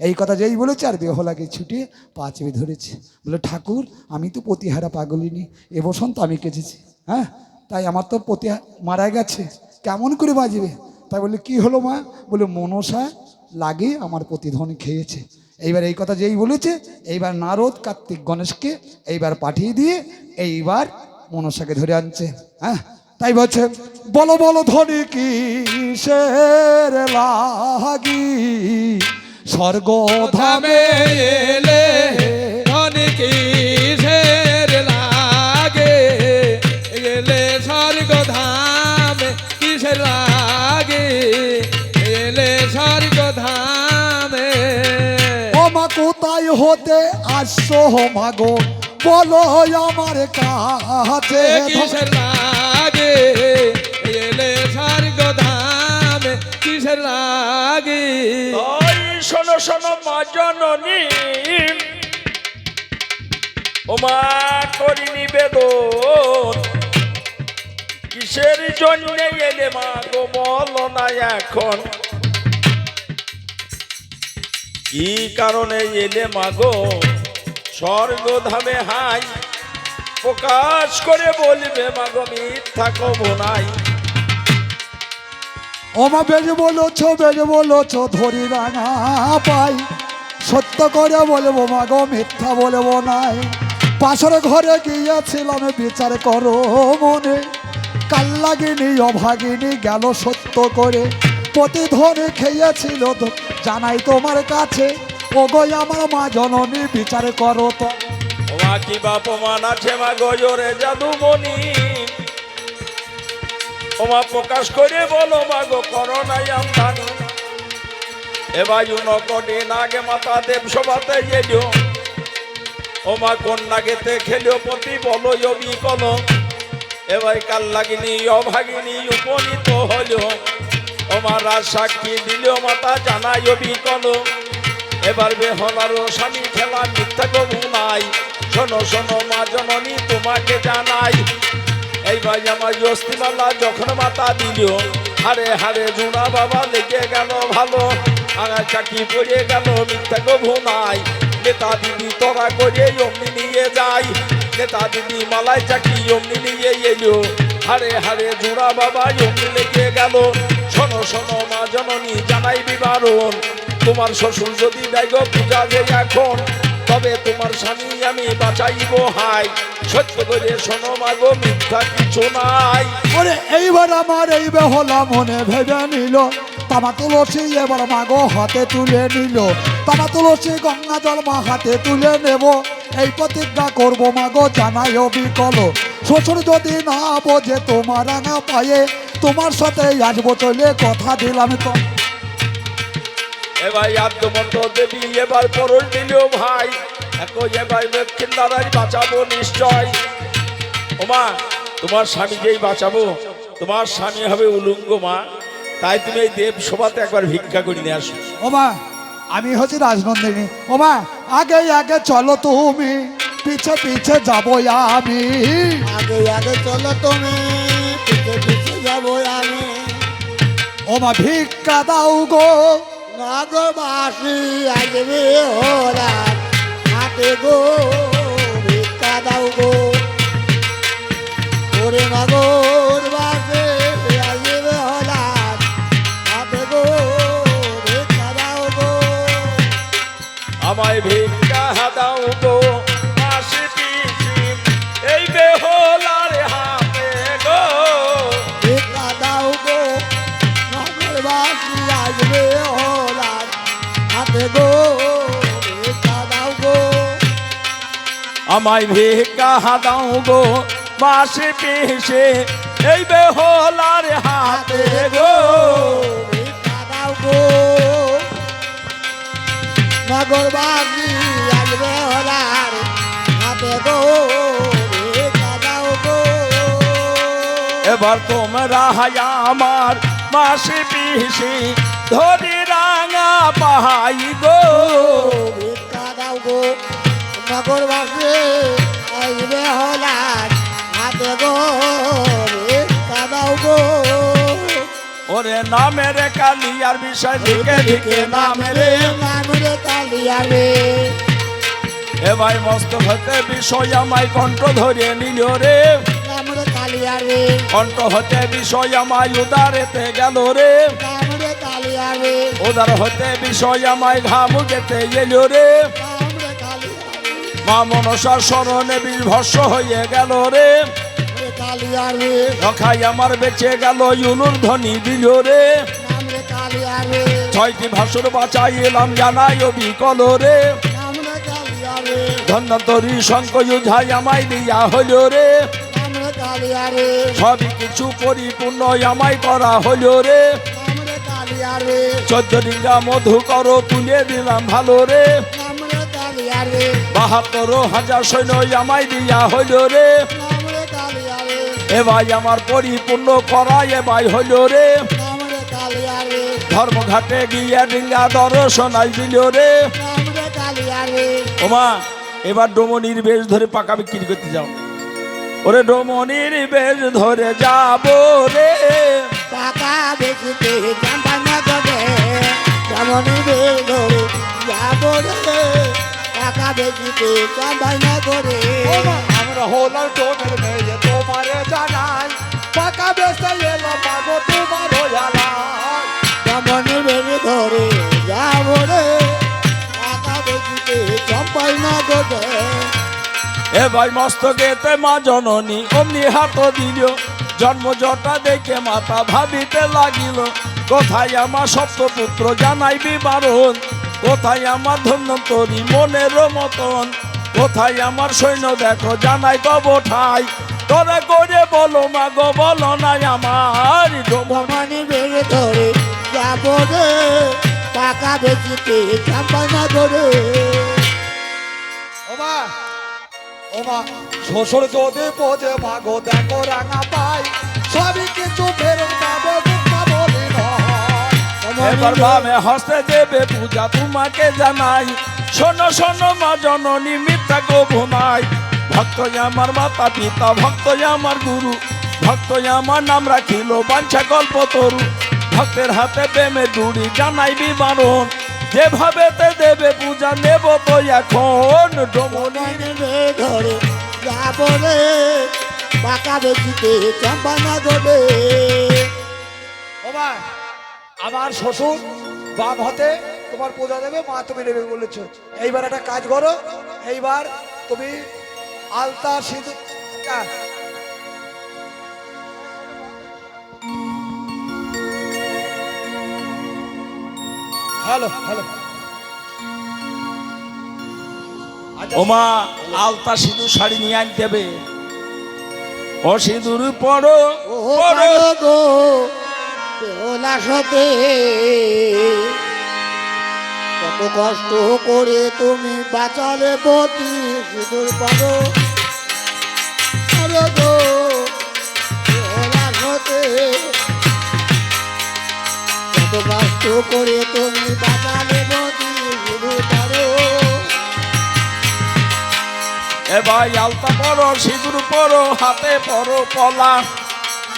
এই কথা যেই বলেছে আর বেহলাকে ছুটে পা চেপে ধরেছে। বলে, ঠাকুর, আমি তো প্রতিহারা পাগলিনি এ বসন্ত আমি কেঁচেছি হ্যাঁ? তাই আমার তো প্রতি মারা গেছে, কেমন করে বাজবে তাই বলে, কি হলো মা? বলে, মনসা লাগে আমার প্রতিধন খেয়েছে। এইবার এই কথা যেই বলেছে, এইবার নারদ কার্তিক গণেশকে এইবার পাঠিয়ে দিয়ে এইবার মনসাকে ধরে আনছে হ্যাঁ? তাই বলছে, বলো বলো, ধনী কি শের লাগি? স্বর্গ ধামে ধামে এলে ধন কিসের লাগে। এলে স্বর্গ ধামে কিসের লাগে? এলে স্বর্গ ধামে কোথায় হতে আসছো মাগো? বলো আমার কাছে। কিসের লাগে? এলে স্বর্গ ধামে কিসের লাগে? শোনো শোনো, মা জননী। ওমা করি নিবেদন। কিসের জন্য এলে মা গো বলো না এখন? কি কারণে এলে মা গো? স্বর্গধামে হাই। প্রকাশ করে বলবে মা গো, মিথ্যা কব নাই। ও মা বেজে বলেছ বেজে বলেছ ধরি রাঙা পাই। সত্য করে বলব মা গো, মিথ্যা বলব নাই। পাশের ঘরে গিয়েছিলাম, বিচার করো মনে। কাল্লাগিনী অভাগিনী গেল সত্য করে। প্রতিধ্বনি খেয়েছিল তো, জানাই তোমার কাছে। ওগো আমার মা জননী, বিচার করো তো। ওমা কি বাপ মান আছে মা গজরে জাদুমণি? ওমা প্রকাশ করে বলো মা গো করোনাই আমদানি। এবার নকটে নাগে মাতা দেব সভাতে এলো। ওমা কোন নাগেতে খেলো পতি বলো অবি কল এবার কাল লাগিনি, অভাগিনী উপনীত হলো। ওমা রাজ সাক্ষী দিল, মাতা জানাই অবি কল এবার বেহলারও স্বামী খেলা মিথ্যা কবু নাই। শোনো শোনো, মা জননী, তোমাকে জানাই। এইবার আমার অস্থিমালা যখন মাতা দিল, হারে হারে জুনা বাবা লেগে গেল ভালো। আগা চাকি পড়ে গেল, মিথ্যা কবু নাই। নেতা দিদি তোরা করে অমনি নিয়ে যাই। নেতা দিদি মালাই চাকি অমনি নিয়ে এলো, হারে হারে জুড়া বাবা অমনি লেগে গেল। শোনো শোনো মা জননী, জানাই বিবারণ। তোমার শ্বশুর যদি দেয় পূজা যে এখন তবে তোমার স্বামী আমি বাঁচাইব, হাই। সত্য করে শোনো মাগো মিথ্যা কিছু নাই। ওরে, এইবার আমার এই বেহলা মনে ভেবে নিল। তামা তুলসী এবার মাগো হাতে তুলে নিল। তামা তুলসী গঙ্গা জল মা হাতে তুলে নেব। এই প্রতিজ্ঞা করব মাগো জানাই অবিকল শ্বশুর যদি না বোঝে তোমার রাঙা পায়ে, তোমার সাথে আসব চলে কথা দিলাম তো। এবার আদ্যমন্ত দেবী এবার পরশ দিল ভাই। এখন এবার দক্ষিণ দাদাই বাঁচাবো নিশ্চয়। ওমা তোমার স্বামী যেই বাঁচাবো? তোমার স্বামী হবে উলুঙ্গ মা। তাই তুমি এই দেব সভাতে একবার ভিক্ষা করে নিয়ে আসো। ওমা আমি হচ্ছি রাজনন্দিনী। ওমা আগে আগে চলো তুমি। পিছে পিছে যাব আমি। আগে আগে চলো তুমি। পিছে পিছে যাব আমি। ওমা ভিক্ষা দাও গো। নাগবাসী আসবে ওরা। হাতে গো ভিক্ষা দাও গো। ওরে নগর আমায় ভিক্ষা দাও গো মাসি পিসি এই বেহলার হাতে গো। দাও গো। নগরবাসী আসবে হলার হাতে গো। এবার তোমরা আমার মাসি পিসি ধরি রাঙা পাহাই গো। দাও গো। নগরবাসী আসবে হলার হাতে গো ভিক্ষা দাও গো। ওরে নামের কালিয়ার বিষয় লিখে লিখে নামের নামরে এ ভাই মস্ত হতে বিষয় আমায় কণ্ঠ ধরে নিল রে। কালিয়া কণ্ঠ হতে বিষয় আমায় উদারেতে গেল রে। কালিয়া রে উদার হতে বিষয় আমায় ঘাম গেতে এলো রে কালিয়া রে। মা মনসার স্মরণে বিভস্য হয়ে গেল রে। রখাই আমার বেঁচে গেল ইউনুর ধ্বনি দিল রে। ছয়টি ভাসুর বাঁচাই এলাম জানাই বিকল রে। রামরে কালিয়া রে। ধন্যন্তরী শঙ্খ যুঝাই আমায় দিয়া হইল রে। সবই কিছু পরিপূর্ণ আমায় করা হইল রে। চোদ্দ ডিঙ্গা মধু করো তুলে দিলাম ভালো রে। বাহাত্তর হাজার সৈন্য আমায় দিয়া হইল রে। রামরে কালিয়া রে এ ভাই আমার পরিপূর্ণ করা এ ভাই হইল রে। ধর্মঘাটে গিয়ে ডিঙ্গা দর্শনাই দিল রে। ওমা এবার ডোমনির বেশ ধরে পাকা বিক্রি করতে যাও। ওরে ডোমনির বেশ ধরে যাব রে। যেমন ধরে যাব রে। টাকা বেশিতে জাম্পানা করে আমরা হলাম তোদের মেয়ে তোমারে জানাই। পাকা বেসে এলো পাগো তোমার হয়ালাই যেমন ধরে যাব রে? টাকা বেশিতে জাম্পানা করে এ ভাই মস্তকেতে মা জননী অমনি হাত দিল। জন্ম জটা দেখে মাতা ভাবিতে লাগিল। কোথায় আমার সপ্তপুত্র জানাই বিবারণ? কোথায় আমার ধন্য তরি মনের মতন? কোথায় আমার সৈন্য দেখো, জানাই কব ঠাই। তোরা করে বলো মা গো বলো নাই আমার যেমন বেড়ে ধরে। যাব রে, টাকা বেশিতে জাম্পানা করে ওমা ওমা, শ্বশুর যদি পদে ভাগো দেখো রাঙা পাই। সবই কিছু নয় ভাবে হস্তে দেবে পূজা তোমাকে জানাই। শোনো শোনো মা জননী মিথ্যা গো ঘুমাই। ভক্ত আমার মাতা পিতা ভক্ত আমার গুরু ভক্ত আমার নাম রাখিল বাঞ্ছা কল্প তরু। ভক্তের হাতে প্রেমে ডুড়ি জানাই বিমারণ যেভাবে তে দেবে পূজা নেব তো এখন ধরে যাব রে পাকা বেশিতে চাম্পানা করে ওমা আমার শ্বশুর বাপ হতে তোমার পূজা দেবে মা তুমি নেবে বলেছ এইবার একটা কাজ করো এইবার তুমি আলতা সিঁদুর হ্যালো হ্যালো। আচ্ছা, ওমা আলতা সিঁদুর শাড়ি নিয়ে আনতে দেবে ও সিঁদুর পড়ো পড়ো গো। সতে কত কষ্ট করে তুমি বাঁচালে পতি সিঁদুর আরে গো কত কষ্ট করে তুমি বাঁচালে পতি সিঁদুর পারো এ ভাই আলতা পরো, সিঁদুর পরো, হাতে পরো পলা।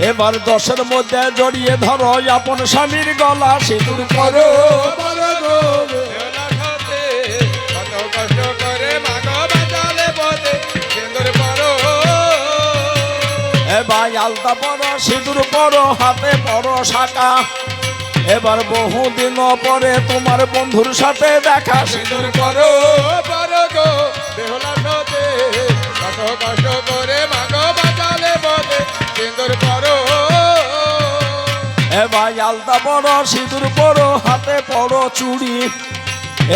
এবার দশের মধ্যে জড়িয়ে ধরো আপন স্বামীর গলা, সিঁদুর করে ভাই আলতা পরো, সিঁদুর পরো, হাতে পরো শাখা। এবার বহুদিন পরে তোমার বন্ধুর সাথে দেখা। সিঁদুর পরো পরো গো। বেহলা সাথে কষ্ট করে মাগো বাঁচালে পথে সুন্দর পরো। এ ভাই আলতা বড় সিঁদুর পরো হাতে পড়ো চুড়ি।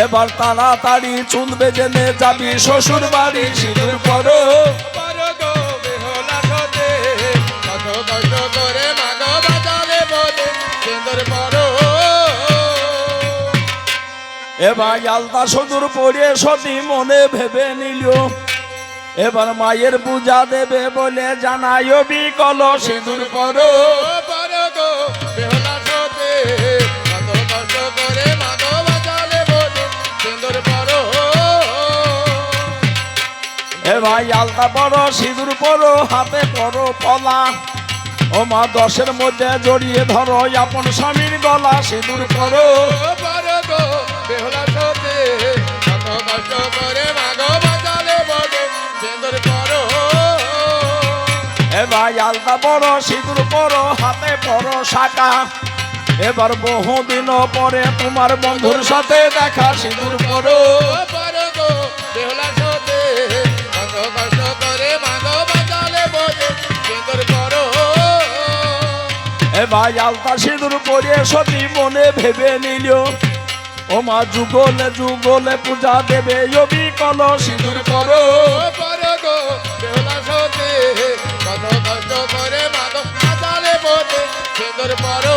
এবার তাড়াতাড়ি চুল বেজেনে যাবি শ্বশুর বাড়ি। সিঁদুর পরো। পরো গো বেহলা সাথে কত কষ্ট করে মাগো বাঁচালে পথে সুন্দর পরো। এ ভাই আলতা সদুর পড়ে সতী মনে ভেবে নিল। এবার মায়ের পূজা দেবে বলে জানাই বিকল সিঁদুর পরো। করে এ ভাই আলতা পরো সিঁদুর পরো হাতে পরো পলা। ও মা দশের মধ্যে জড়িয়ে ধরো আপন স্বামীর গলা সিঁদুর পরো। বেহলা কত কষ্ট করে ভাই আলতা পরো সিঁদুর পরো হাতে পরো শাখা। এবার বহুদিন পরে তোমার বন্ধুর সাথে দেখা সিঁদুর এ ভাই আলতা সিঁদুর পরে সতী মনে ভেবে নিল ও মা যুগলে যুগলে পূজা দেবে অবি কল সিঁদুর করো গো বেহলা সতে না কষ্ট বোঝে সুন্দর পরো।